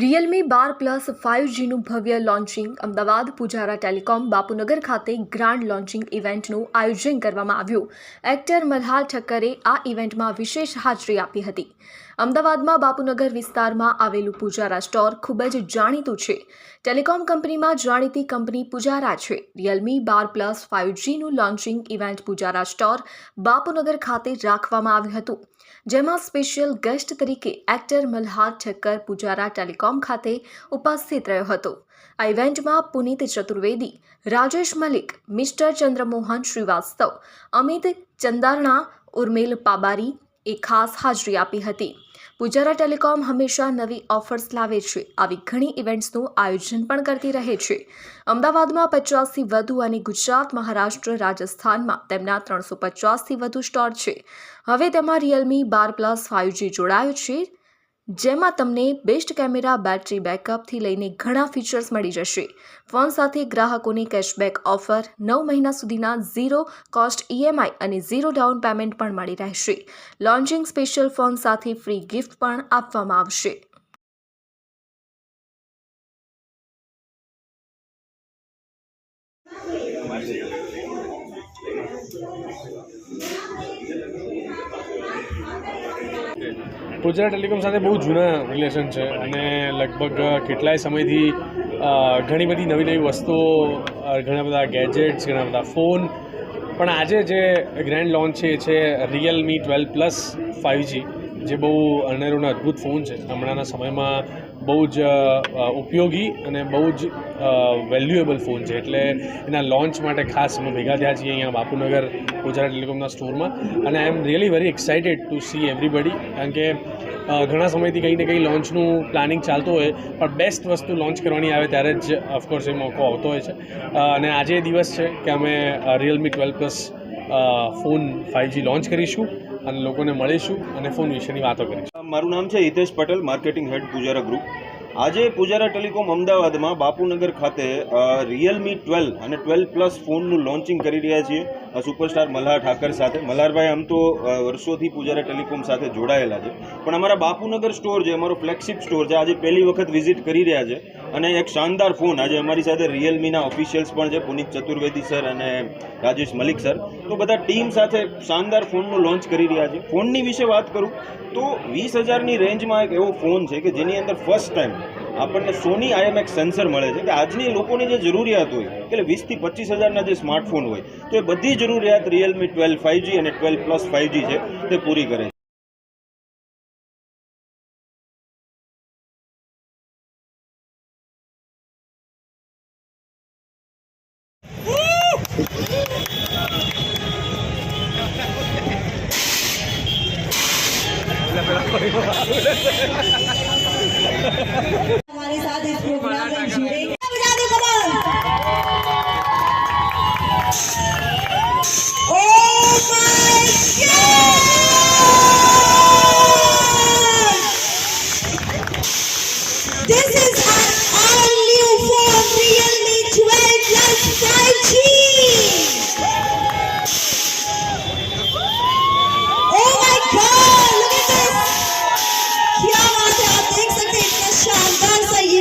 Realme બાર plus five જીનું ભવ્ય લોન્ચિંગ અમદાવાદ પુજારા ટેલિકોમ બાપુનગર ખાતે ગ્રાન્ડ લોન્ચિંગ ઇવેન્ટનું આયોજન કરવામાં આવ્યું. એક્ટર મલ્હાર ઠક્કરે આ ઇવેન્ટમાં વિશેષ હાજરી આપી હતી. અમદાવાદમાં બાપુનગર વિસ્તારમાં આવેલું પુજારા સ્ટોર ખૂબ જ જાણીતું છે. ટેલિકોમ કંપનીમાં જાણીતી કંપની પુજારા છે. રિયલમી બાર plus five જીનું launching event Pujara store Bapunagar ખાતે રાખવામાં આવ્યું હતું. જેમાં સ્પેશિયલ ગેસ્ટ તરીકે એક્ટર મલ્હાર ઠક્કર પુજારા ટેલિકોમ ખાતે ઉપસ્થિત રહ્યો હતો. આ ઇવેન્ટમાં પુનીત ચતુર્વેદી, રાજેશ મલિક, મિસ્ટર ચંદ્રમોહન શ્રીવાસ્તવ, અમિત ચંદારણા, ઉર્મેલ પાબારી એ ખાસ હાજરી આપી હતી. પુજારા ટેલિકોમ હંમેશા નવી ઓફર્સ લાવે છે. આવી ઘણી ઇવેન્ટ્સનું આયોજન પણ કરતી રહે છે. અમદાવાદમાં પચાસથી વધુ અને ગુજરાત, મહારાષ્ટ્ર, રાજસ્થાનમાં તેમના ત્રણસો પચાસથી વધુ સ્ટોર છે. હવે તેમાં રિયલમી બાર પ્લસ ફાઇવજી જોડાયો છે. જેમાં તમને બેસ્ટ કેમેરા, બેટરી બેકઅપથી લઈને ઘણા ફીચર્સ મળી જશે. ફોન સાથે ગ્રાહકોને કેશબેક ઓફર નવ મહિના સુધીના ઝીરો કોસ્ટ ઈએમઆઈ અને ઝીરો ડાઉન પેમેન્ટ પણ મળી રહેશે. લોન્ચિંગ સ્પેશિયલ ફોન સાથે ફ્રી ગિફ્ટ પણ આપવામાં આવશે. ગુજરાત ટેલિકોમ સાથે બહુ જૂના રિલેશન છે અને લગભગ કેટલાય સમયથી ઘણી બધી નવી નવી વસ્તુઓ ઘણા બધા ગેજેટ્સ ઘણા બધા ફોન પણ આજે જે ગ્રેન્ડ લોન્ચ છે, એ છે રિયલમી ટ્વેલ્વ પ્લસ ફાઇવજી જે બહુ અનેરોનો અદ્ભુત ફોન છે. હમણાંના સમયમાં બહુ જ ઉપયોગી અને બહુ જ વેલ્યુએબલ ફોન છે. એટલે એના લોન્ચ માટે ખાસ અમે ભેગા થયા છીએ અહીંયા બાપુનગર, ગુજરાત ટેલિકોમના સ્ટોરમાં. અને I am really very excited to see everybody કારણ કે ઘણા સમયથી કંઈ ને કંઈ લોન્ચનું પ્લાનિંગ ચાલતું હોય. પણ બેસ્ટ વસ્તુ લોન્ચ કરવાની આવે ત્યારે જ ઓફકોર્સ એ મોકો આવતો હોય છે. અને આજે દિવસ છે કે અમે Realme twelve plus phone five G launch કરીશું અને લોકોને મળીશું અને ફોન વિશેની વાતો કરીશું. મારું નામ છે Hitesh Patel marketing head Pujara group આજે પૂજારા ટેલિકોમ અમદાવાદમાં બાપુનગર ખાતે રિયલમી ટ્વેલ્વ અને ટ્વેલ્વ પ્લસ ફોનનું લોન્ચિંગ કરી રહ્યા છીએ. સુપરસ્ટાર મલ્હાર ઠાકર સાથે. મલ્હારભાઈ, આમ તો વર્ષોથી પૂજારા ટેલિકોમ સાથે જોડાયેલા છે. પણ અમારા બાપુનગર સ્ટોર જે અમારો ફ્લેગશિપ સ્ટોર છે. આજે પહેલી વખત વિઝિટ કરી રહ્યા છે. અને એક શાનદાર ફોન. આજે અમારી સાથે રિયલમીના ઓફિશિયલ્સ પણ છે, પુનિત ચતુર્વેદી સર અને રાજેશ મલિક સર. તો બધા ટીમ સાથે શાનદાર ફોનનું લોન્ચ કરી રહ્યા છે. ફોનની વિશે વાત કરું, તો વીસ હજારની રેન્જમાં એક એવો ફોન છે કે જેની અંદર ફર્સ્ટ ટાઈમ આપણને સોની આઈએમએક્સ સેન્સર મળે છે. કે આજની લોકોની જે જરૂરિયાત હોય એટલે વીસથી પચીસ હજારના જે સ્માર્ટફોન હોય, તો એ બધી જરૂરિયાત રિયલમી ટ્વેલ્વ ફાઇવજી અને ટ્વેલ્વ પ્લસ ફાઇવજી છે, તે પૂરી કરે છે. हमारे